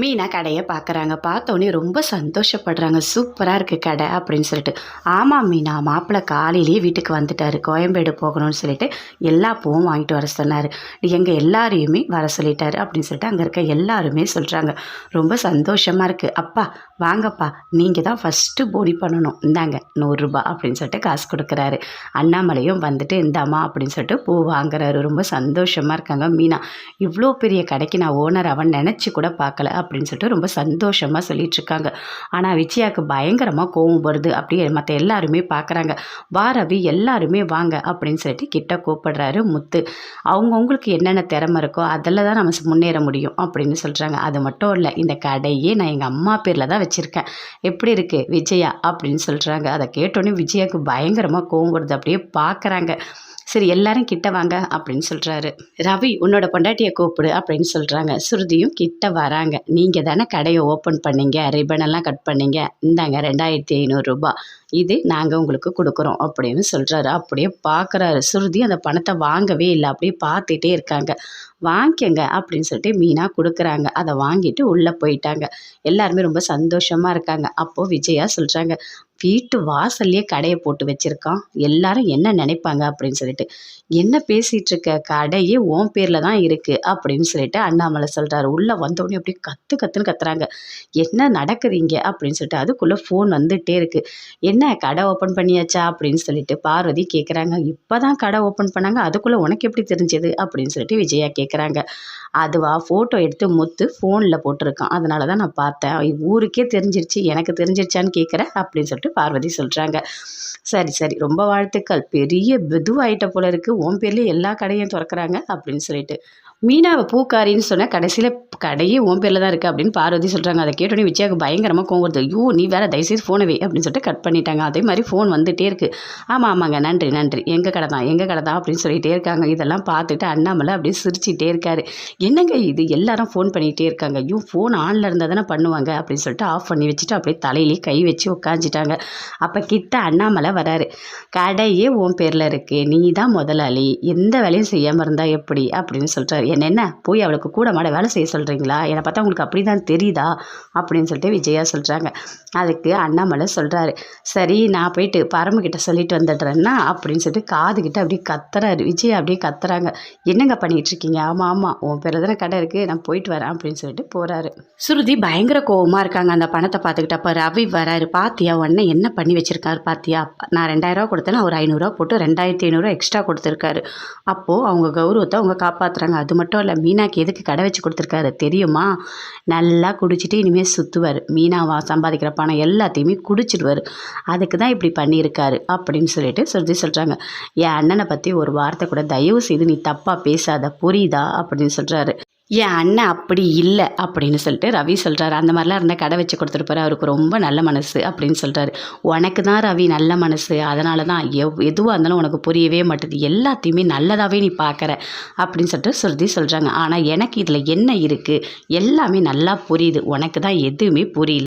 மீனா கடையை பார்க்குறாங்க. பார்த்தோன்னே ரொம்ப சந்தோஷப்படுறாங்க. சூப்பராக இருக்குது கடை அப்படின்னு சொல்லிட்டு. ஆமாம் மீனா மாப்பிள்ளை காலையிலேயே வீட்டுக்கு வந்துட்டார். கோயம்பேடு போகணும்னு சொல்லிட்டு எல்லா பூவும் வாங்கிட்டு வர சொன்னார். எங்கள் எல்லாரையுமே வர சொல்லிட்டாரு அப்படின்னு சொல்லிட்டு அங்கே இருக்க எல்லாருமே சொல்கிறாங்க ரொம்ப சந்தோஷமாக இருக்குது அப்பா வாங்கப்பா நீங்கள் தான் ஃபஸ்ட்டு போடி பண்ணணும். இந்தாங்க நூறுரூபா அப்படின்னு சொல்லிட்டு காசு கொடுக்குறாரு. அண்ணாமலையும் வந்துட்டு இந்தாம்மா அப்படின்னு சொல்லிட்டு பூ வாங்குறாரு. ரொம்ப சந்தோஷமாக இருக்காங்க மீனா. இவ்வளோ பெரிய கடைக்கு நான் ஓனர் அவன் நினச்சி கூட பார்க்கல. அப்படின்னு சொல்லிட்டு ரொம்ப சந்தோஷமாக சொல்லிகிட்ருக்காங்க ஆனால் விஜயாவுக்கு பயங்கரமாக கோவம் வருது அப்படியே மற்ற எல்லாருமே பார்க்குறாங்க வா ரவி எல்லாருமே வாங்க அப்படின்னு சொல்லிட்டு கிட்ட கூப்பிடுறாரு முத்து. அவங்கவுங்களுக்கு என்னென்ன திறமை இருக்கோ அதில் தான் நம்ம முன்னேற முடியும் அப்படின்னு சொல்கிறாங்க அது மட்டும் இல்லை இந்த கடையே நான் எங்கள் அம்மா பேரில் தான் வச்சுருக்கேன். எப்படி இருக்குது விஜயா? அப்படின்னு சொல்கிறாங்க அதை கேட்டோன்னே விஜயாவுக்கு பயங்கரமாக கோவம் வருது. அப்படியே பார்க்குறாங்க சரி எல்லாரும் கிட்ட வாங்க அப்படின்னு சொல்கிறாரு ரவி உன்னோட பொண்டாட்டியை கூப்பிடு அப்படின்னு சொல்கிறாங்க சுருதியும் கிட்ட வராங்க. நீங்கள் தானே கடையை ஓப்பன் பண்ணீங்க ரிபனெல்லாம் எல்லாம் கட் பண்ணீங்க. இந்தாங்க ரெண்டாயிரத்தி ஐநூறுரூபா இது நாங்கள் உங்களுக்கு கொடுக்குறோம் அப்படின்னு சொல்கிறாரு அப்படியே பார்க்குறாரு சுருதி அந்த பணத்தை வாங்கவே இல்லை. அப்படியே பார்த்துட்டே இருக்காங்க. வாங்கிக்கங்க அப்படின்னு சொல்லிட்டு மீனாக கொடுக்குறாங்க. அதை வாங்கிட்டு உள்ளே போயிட்டாங்க. எல்லாருமே ரொம்ப சந்தோஷமாக இருக்காங்க. அப்போது விஜயா சொல்கிறாங்க வீட்டு வாசல்லையே கடையை போட்டு வச்சுருக்கான். எல்லாரும் என்ன நினைப்பாங்க அப்படின்னு சொல்லிட்டு என்ன பேசிகிட்டு இருக்க? கடையே ஓன் பேரில் தான் இருக்குது அப்படின்னு சொல்லிட்டு அண்ணாமலை சொல்கிறாரு உள்ளே வந்தோடனே அப்படியே கற்று கற்றுன்னு கத்துறாங்க. என்ன நடக்குது இங்கே? அப்படின்னு சொல்லிட்டு அதுக்குள்ளே ஃபோன் வந்துகிட்டே இருக்குது என்ன கடை ஓப்பன் பண்ணியாச்சா? அப்படின்னு சொல்லிட்டு பார்வதி கேட்குறாங்க இப்போ தான் கடை ஓப்பன் பண்ணாங்க. அதுக்குள்ளே உனக்கு எப்படி தெரிஞ்சது? அப்படின்னு சொல்லிட்டு விஜயா கேட்குறாங்க அதுவா ஃபோட்டோ எடுத்து முத்து ஃபோனில் போட்டிருக்கான். அதனால தான் நான் பார்த்தேன். ஊருக்கே தெரிஞ்சிருச்சு. எனக்கு தெரிஞ்சிருச்சான்னு கேட்குறேன் அப்படின்னு சொல்லிட்டு பார்வதி சொல்கிறாங்க சரி சரி. ரொம்ப வாழ்த்துக்கள். பெரிய மெதுவாயிட்ட போல இருக்குது உன் பேர்லேயே எல்லா கடையும் திறக்கிறாங்க அப்படின்னு சொல்லிட்டு. மீனாவை பூக்காரின்னு சொன்னால் கடைசியில் கடையே உன் பேரில் தான் இருக்குது அப்படின்னு பார்வதி சொல்கிறாங்க அதை கேட்டோடனே விஜயாவுக்கு பயங்கரமாக கோவம் வருது. ஐயோ நீ வேறு தயவுசெய்து ஃபோனை வை அப்படின்னு சொல்லிட்டு கட் பண்ணிட்டாங்க. அதே மாதிரி ஃபோன் வந்துகிட்டே இருக்குது ஆமாம் ஆமாங்க. நன்றி நன்றி. எங்கள் கடை தான் எங்கள் கடை தான் அப்படின்னு சொல்லிகிட்டே இருக்காங்க. இதெல்லாம் பார்த்துட்டு அண்ணாமலை அப்படியே சிரிச்சிட்டே இருக்காரு. என்னங்க இது? எல்லாரும் ஃபோன் பண்ணிகிட்டே இருக்காங்க. ஐயோ ஃபோன் ஆனில் இருந்தால் தானே பண்ணுவாங்க அப்படின்னு சொல்லிட்டு ஆஃப் பண்ணி வச்சுட்டு அப்படியே தலையிலே கை வச்சு உட்காந்துட்டாங்க அப்போ கிட்ட அண்ணாமலை வராரு. கடையே உன் பேரில் இருக்குது நீ தான் முதலாளி. எந்த வேலையும் செய்யாமல் இருந்தால் எப்படி? அப்படின்னு சொல்கிறாரு என்ன என்ன? போய் அவளுக்கு கூட மாட வேலை செய்ய சொல்கிறீங்களா என்னை பார்த்தா உங்களுக்கு அப்படி தான் தெரியுதா? அப்படின்னு சொல்லிட்டு விஜயா சொல்கிறாங்க அதுக்கு அண்ணாமலை சொல்கிறாரு சரி நான் போயிட்டு பரம்புக்கிட்ட சொல்லிட்டு வந்துடுறேன்னா? அப்படின்னு சொல்லிட்டு காதுகிட்ட அப்படியே கத்துறாரு. விஜய் அப்படியே கத்துறாங்க. என்னங்க பண்ணிகிட்டு இருக்கீங்க? ஆமாம் ஆமாம் உன் பேர் தானே கடை இருக்குது நான் போயிட்டு வரேன். அப்படின்னு சொல்லிட்டு போகிறாரு ஸ்ருதி பயங்கர கோவமாக இருக்காங்க. அந்த பணத்தை பார்த்துக்கிட்டு அப்போ ரவி வராரு. பாத்தியா உடனே என்ன பண்ணி வச்சுருக்காரு பாத்தியா? நான் ரெண்டாயிரரூவா கொடுத்தேன்னா ஒரு ஐநூறுரூவா போட்டு ரெண்டாயிரத்தி ஐநூறுரூவா எக்ஸ்ட்ரா கொடுத்துருக்காரு. அப்போது அவங்க கௌரவத்தை அவங்க காப்பாற்றுறாங்க அது மட்டும் இல்லை மீனாக்கு எதுக்கு கடை வச்சு கொடுத்துருக்காரு தெரியுமா? நல்லா குடிச்சிட்டு இனிமேல் சுற்றுவார் மீனாவா சம்பாதிக்கிற பணம் எல்லாத்தையுமே குடிச்சிடுவார். அதுக்கு தான் இப்படி பண்ணியிருக்காரு அப்படின்னு சொல்லிட்டு சொல்லி சொல்கிறாங்க என் அண்ணனை பற்றி ஒரு வார்த்தை கூட தயவு செய்து நீ தப்பாக பேசாத புரியுதா? அப்படின்னு சொல்கிறாரு என் அண்ணன் அப்படி இல்லை அப்படின்னு சொல்லிட்டு ரவி சொல்கிறாரு அந்த மாதிரிலாம் இருந்தால் கடை வச்சு கொடுத்துருப்பாரு அவருக்கு ரொம்ப நல்ல மனசு அப்படின்னு சொல்கிறாரு உனக்கு தான் ரவி நல்ல மனசு. அதனால தான் எவ் எதுவாக இருந்தாலும் உனக்கு புரியவே மாட்டுது. எல்லாத்தையுமே நல்லதாகவே நீ பார்க்குற அப்படின்னு சொல்லிட்டு சுருதி சொல்கிறாங்க ஆனால் எனக்கு இதில் என்ன இருக்குது எல்லாமே நல்லா புரியுது. உனக்கு தான் எதுவுமே புரியல.